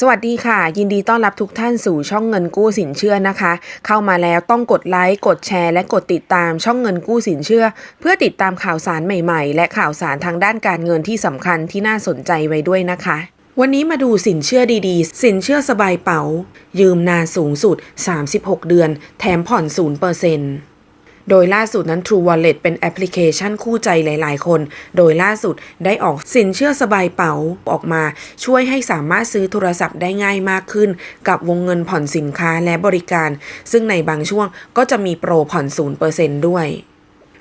สวัสดีค่ะ ยินดีต้อนรับทุกท่านสู่ช่องเงินกู้สินเชื่อนะคะ เข้ามาแล้วต้องกดไลค์กดแชร์และกดติดตามช่องเงินกู้สินเชื่อ เพื่อติดตามข่าวสารใหม่ๆ และข่าวสารทางด้านการเงินที่สำคัญที่น่าสนใจไว้ด้วยนะคะ วันนี้มาดูสินเชื่อดีๆ สินเชื่อสบายเป๋า ยืมนานสูงสุด 36 เดือน แถมผ่อน0% โดยล่าสุดนั้น True Wallet เป็นแอปพลิเคชันคู่ใจหลาย ๆ คน โดยล่าสุดได้ออกสินเชื่อสบายเป๋าออกมา ช่วยให้สามารถซื้อโทรศัพท์ได้ง่ายมากขึ้น กับวงเงินผ่อนสินค้าและบริการ ซึ่งในบางช่วงก็จะมีโปรผ่อน0%ด้วย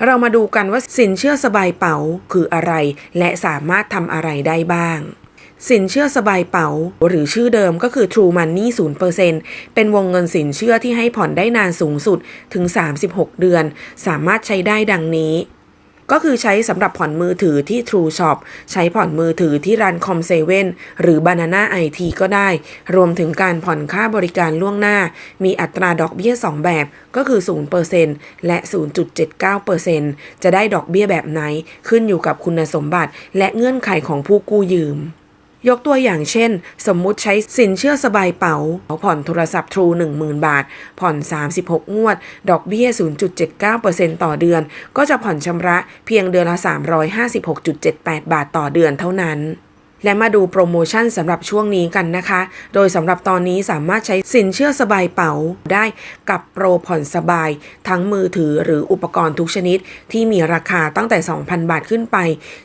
เรามาดูกันว่าสินเชื่อสบายเป๋าคืออะไร และสามารถทำอะไรได้บ้าง สินเชื่อสบายเป๋า หรือชื่อเดิมก็คือ True Money 0%เป็นวงเงินสินเชื่อที่ให้ผ่อนได้นานสูงสุดถึง 36 เดือน สามารถใช้ได้ดังนี้ ก็คือใช้สำหรับผ่อนมือถือที่ True Shop ใช้ผ่อนมือถือที่ร้านคอมเซเว่นหรือ Banana IT ก็ได้ รวมถึงการผ่อนค่าบริการล่วงหน้า มีอัตราดอกเบี้ย 2 แบบก็คือ 0%และ 0.79%จะได้ดอกเบี้ยแบบไหน ขึ้นอยู่กับคุณสมบัติ และเงื่อนไขของผู้กู้ยืม ยกตัวอย่างเช่น สมมุติใช้สินเชื่อสบายเป๋าผ่อนโทรศัพท์ทรู10,000 บาท ผ่อน 36 งวด ดอกเบี้ย 0.79%ต่อเดือน ก็จะผ่อนชำระเพียงเดือนละ 356.78 บาทต่อเดือนเท่านั้น และมาดูโปรโมชั่นสำหรับช่วงนี้กันนะคะ โดยสำหรับตอนนี้สามารถใช้สินเชื่อสบายเป๋าได้กับโปรผ่อนสบาย ทั้งมือถือหรืออุปกรณ์ทุกชนิด ที่มีราคาตั้งแต่ 2,000 บาทขึ้นไป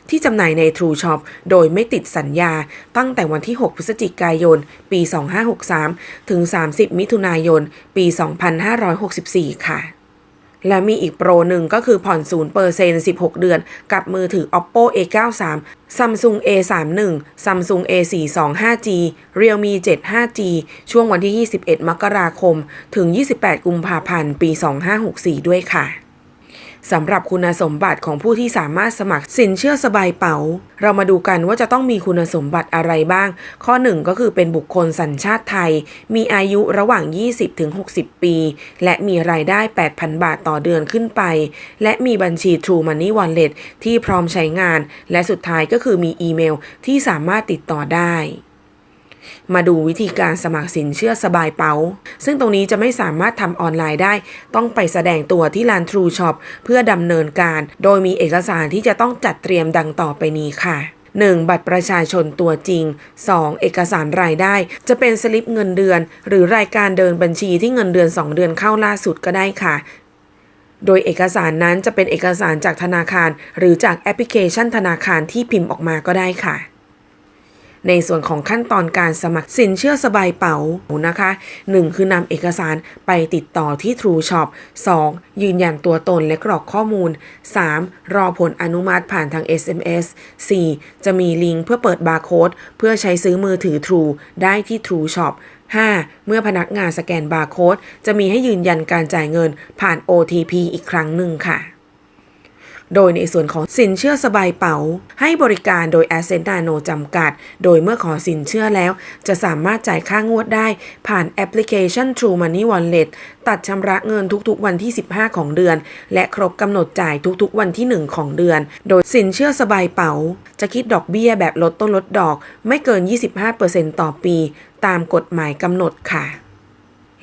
ที่จำหน่ายใน True Shop โดยไม่ติดสัญญา ตั้งแต่วันที่ 6 พฤศจิกายน ปี 2563 ถึง 30 มิถุนายน ปี 2564 ค่ะ และมีอีกโปรหนึ่งก็คือผ่อน 0% 16 เดือน กับมือถือ Oppo A93 Samsung A31 Samsung A42 5G Realme 7 5G ช่วงวันที่ 21 มกราคม ถึง 28 กุมภาพันธ์ ปี 2564 ด้วยค่ะ สำหรับคุณสมบัติของผู้ที่สามารถสมัครสินเชื่อสบายเป๋า เรามาดูกันว่าจะต้องมีคุณสมบัติอะไรบ้าง ข้อ 1 ก็คือเป็นบุคคลสัญชาติไทย มีอายุระหว่าง 20-60 ปี และมีรายได้ 8,000 บาทต่อเดือนขึ้นไป และมีบัญชี True Money Wallet ที่พร้อมใช้งาน และสุดท้ายก็คือมีอีเมลที่สามารถติดต่อได้ มาดูวิธีการสมัครสินเชื่อสบายเปา ซึ่งตรงนี้จะไม่สามารถทำออนไลน์ได้ ต้องไปแสดงตัวที่ลาน True Shop เพื่อดำเนินการ โดยมีเอกสารที่จะต้องจัดเตรียมดังต่อไปนี้ค่ะ 1. บัตรประชาชนตัวจริง 2. เอกสารรายได้ จะเป็นสลิปเงินเดือน หรือรายการเดินบัญชีที่เงินเดือน 2 เดือนเข้าล่าสุดก็ได้ค่ะโดยเอกสารนั้นจะเป็นเอกสารจากธนาคาร หรือจากแอปพลิเคชันธนาคารที่พิมพ์ออกมาก็ได้ค่ะ ในส่วนของขั้นตอนการสมัครสินเชื่อสบายเป๋านะคะ 1. คือนำเอกสารไปติดต่อที่ True Shop 2. ยืนยันตัวตนและกรอกข้อมูล 3. รอผลอนุมัติผ่านทาง SMS 4. จะมีลิงก์เพื่อเปิดบาร์โค้ดเพื่อใช้ซื้อมือถือ True ได้ที่ True Shop 5. เมื่อพนักงานสแกนบาร์โค้ดจะมีให้ยืนยันการจ่ายเงินผ่าน OTP อีกครั้งหนึ่งค่ะ โดยในส่วนของสินเชื่อสบายเป๋า ให้บริการโดย Ascent Nano จำกัด โดยเมื่อขอสินเชื่อแล้ว จะสามารถจ่ายค่างวดได้ ผ่านแอปพลิเคชัน True Money Wallet ตัดชำระเงินทุกๆ วันที่ 15 ของเดือน และครบกำหนดจ่ายทุกๆ วันที่ 1 ของเดือน โดยสินเชื่อสบายเป๋า จะคิดดอกเบี้ยแบบลดต้นลดดอก ไม่เกิน 25%ต่อปี ตามกฎหมายกำหนดค่ะ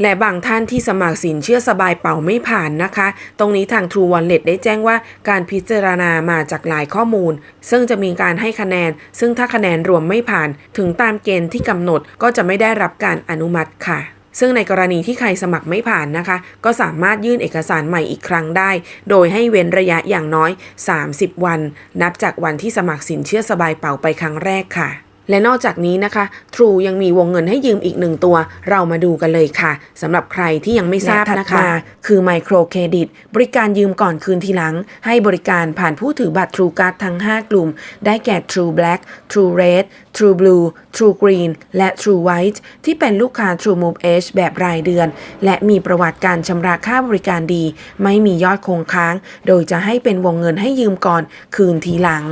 และบางท่านที่สมัครสินเชื่อสบายเป๋าไม่ผ่านนะคะ ตรงนี้ทาง True Wallet ได้แจ้งว่าการพิจารณามาจากหลายข้อมูล ซึ่งจะมีการให้คะแนน ซึ่งถ้าคะแนนรวมไม่ผ่าน ถึงตามเกณฑ์ที่กำหนดก็จะไม่ได้รับการอนุมัติค่ะซึ่งในกรณีที่ใครสมัครไม่ผ่านนะคะ ก็สามารถยื่นเอกสารใหม่อีกครั้งได้ โดยให้เว้นระยะอย่างน้อย 30 วัน นับจากวันที่สมัครสินเชื่อสบายเป๋าไปครั้งแรกค่ะ และนอกจากนี้นะคะ True ยังมีวงเงินให้ยืมอีกหนึ่งตัว เรามาดูกันเลยค่ะสำหรับใครที่ยังไม่ทราบนะคะ คือไมโครเครดิตบริการยืมก่อนคืนทีหลัง ให้บริการผ่านผู้ถือบัตร True Card ทั้ง 5 กลุ่ม ได้แก่ True Black True Red True Blue True Green และ True White ที่เป็นลูกค้า True Move Edge แบบรายเดือน และมีประวัติการชำระค่าบริการดี ไม่มียอดคงค้าง โดยจะให้เป็นวงเงินให้ยืมก่อนคืนทีหลัง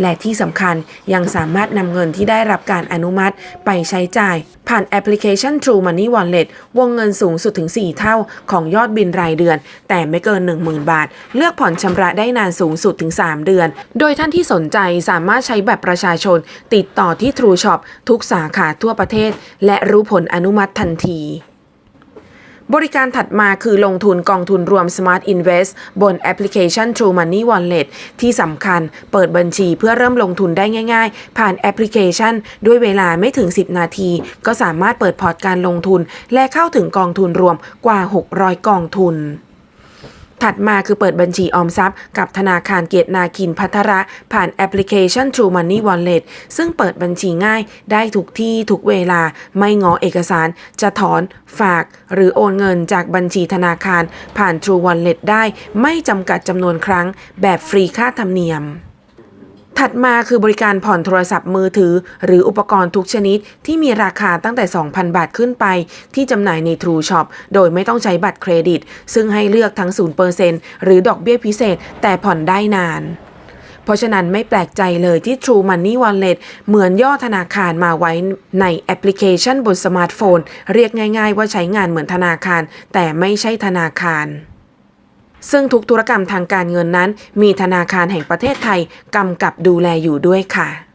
และที่สำคัญยังสามารถนำเงินที่ได้รับการอนุมัติไปใช้จ่าย ผ่านแอปพลิเคชัน True Money Wallet วงเงินสูงสุดถึง 4 เท่าของยอดบินรายเดือน แต่ไม่เกิน 10,000 บาท เลือกผ่อนชำระได้นานสูงสุดถึง 3 เดือน โดยท่านที่สนใจสามารถใช้แบบประชาชน ติดต่อที่ True Shop ทุกสาขาทั่วประเทศ และรู้ผลอนุมัติทันที บริการถัดมาคือลงทุนกองทุนรวม Smart Invest บนแอปพลิเคชัน True Money Wallet ที่สำคัญเปิดบัญชีเพื่อเริ่มลงทุนได้ง่าย ๆ ผ่านแอปพลิเคชัน ด้วยเวลาไม่ถึง 10 นาที ก็สามารถเปิดพอร์ตการลงทุน และเข้าถึงกองทุนรวมกว่า 600 กองทุน ถัดมาคือเปิดบัญชีออมทรัพย์ กับธนาคารเกียรตินาคินพัทระ ผ่านแอปพลิเคชัน True Money Wallet ซึ่งเปิดบัญชีง่ายได้ทุกที่ทุกเวลาไม่งอเอกสาร จะถอนฝาก หรือโอนเงินจากบัญชีธนาคาร ผ่าน True Wallet ได้ไม่จำกัดจำนวนครั้ง แบบฟรีค่าธรรมเนียม ถัดมาคือบริการผ่อนโทรศัพท์มือถือ หรืออุปกรณ์ทุกชนิด ที่มีราคาตั้งแต่ 2,000 บาทขึ้นไป ที่จำหน่ายใน True Shop โดยไม่ต้องใช้บัตรเครดิต ซึ่งให้เลือกทั้ง 0%หรือดอกเบี้ยพิเศษ แต่ผ่อนได้นาน เพราะฉะนั้นไม่แปลกใจเลยที่ True Money Wallet เหมือนย่อธนาคารมาไว้ในแอปพลิเคชันบนสมาร์ทโฟน เรียกง่าย ๆ ว่าใช้งานเหมือนธนาคาร แต่ไม่ใช่ธนาคาร ซึ่งทุกธุรกรรมทางการเงินนั้น มีธนาคารแห่งประเทศไทยกำกับดูแลอยู่ด้วยค่ะ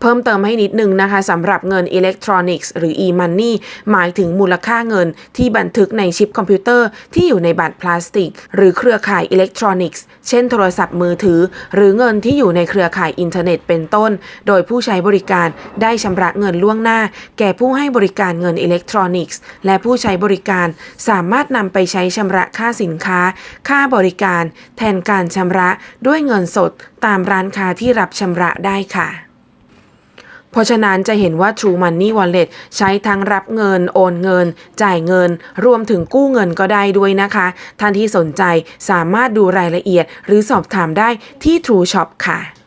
เพิ่มเติมให้นิดนึงนะคะสำหรับเงินอิเล็กทรอนิกส์หรือ e-money หมายถึงมูลค่าเงินที่บันทึกในชิปคอมพิวเตอร์ที่อยู่ในบัตรพลาสติก หรือเครือข่ายอิเล็กทรอนิกส์ เช่นโทรศัพท์มือถือ หรือเงินที่อยู่ในเครือข่ายอินเทอร์เน็ตเป็นต้น โดยผู้ใช้บริการได้ชำระเงินล่วงหน้า แก่ผู้ให้บริการเงินอิเล็กทรอนิกส์ และผู้ใช้บริการสามารถนำไปใช้ชำระค่าสินค้า ค่าบริการ แทนการชำระด้วยเงินสดตามร้านค้าที่รับชำระได้ค่ะ เพราะฉะนั้นจะเห็นว่า True Money Wallet ใช้ทั้งรับเงิน โอนเงิน จ่ายเงิน รวมถึงกู้เงินก็ได้ด้วยนะคะ ท่านที่สนใจสามารถดูรายละเอียด หรือสอบถามได้ที่ True Shop ค่ะ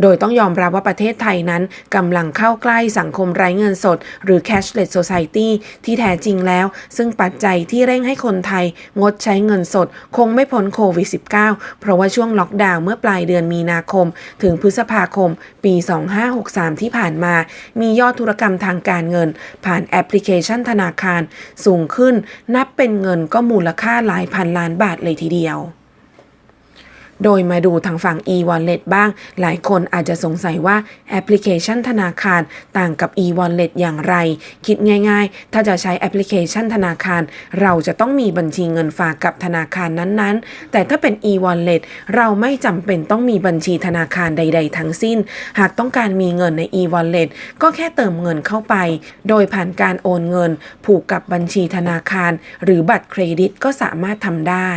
โดยต้องยอมรับว่าประเทศไทยนั้นกำลังเข้าใกล้สังคมไร้เงินสด หรือ cashless society ที่แท้จริงแล้ว ซึ่งปัจจัยที่เร่งให้คนไทย งดใช้เงินสด คงไม่พ้นโควิด -19 เพราะว่าช่วงล็อกดาวน์เมื่อปลายเดือนมีนาคม ถึงพฤษภาคม ปี 2563 ที่ผ่านมา มียอดธุรกรรมทางการเงิน ผ่านแอปพลิเคชันธนาคาร สูงขึ้นนับเป็นเงินก็มูลค่าหลายพันล้านบาทเลยทีเดียว โดยมาดูทางฝั่ง e-wallet บ้าง หลายคนอาจจะสงสัยว่าแอปพลิเคชันธนาคารต่างกับ e-wallet อย่างไร คิดง่ายๆ ถ้าจะใช้แอปพลิเคชันธนาคาร เราจะต้องมีบัญชีเงินฝากกับธนาคารนั้นๆ แต่ถ้าเป็น e-wallet เราไม่จำเป็นต้องมีบัญชีธนาคารใด ๆ ทั้งสิ้น หากต้องการมีเงินใน e-wallet ก็แค่เติมเงินเข้าไป โดยผ่านการโอนเงิน ผูกกับบัญชีธนาคาร หรือบัตรเครดิตก็สามารถทำได้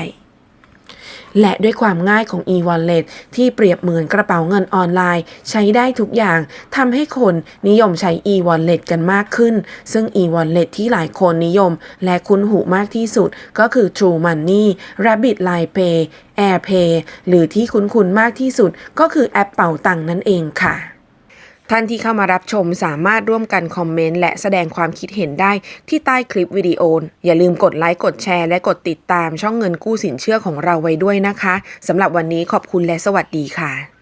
และด้วยความง่ายของ e-wallet ที่เปรียบเหมือนกระเป๋าเงินออนไลน์ ใช้ได้ทุกอย่างทำให้คนนิยมใช้ e-wallet กันมากขึ้น ซึ่ง e-wallet ที่หลายคนนิยม และคุ้นหูมากที่สุดก็คือ True Money Rabbit Line Pay AirPay หรือที่คุ้นๆมากที่สุดก็คือแอปเป่าตังนั่นเองค่ะ ท่านที่เข้ามารับชมสามารถร่วมกันคอมเมนต์และแสดงความคิดเห็นได้ที่ใต้คลิปวิดีโอ อย่าลืมกดไลค์ กดแชร์ และกดติดตามช่องเงินกู้สินเชื่อของเราไว้ด้วยนะคะสำหรับวันนี้ขอบคุณและสวัสดีค่ะ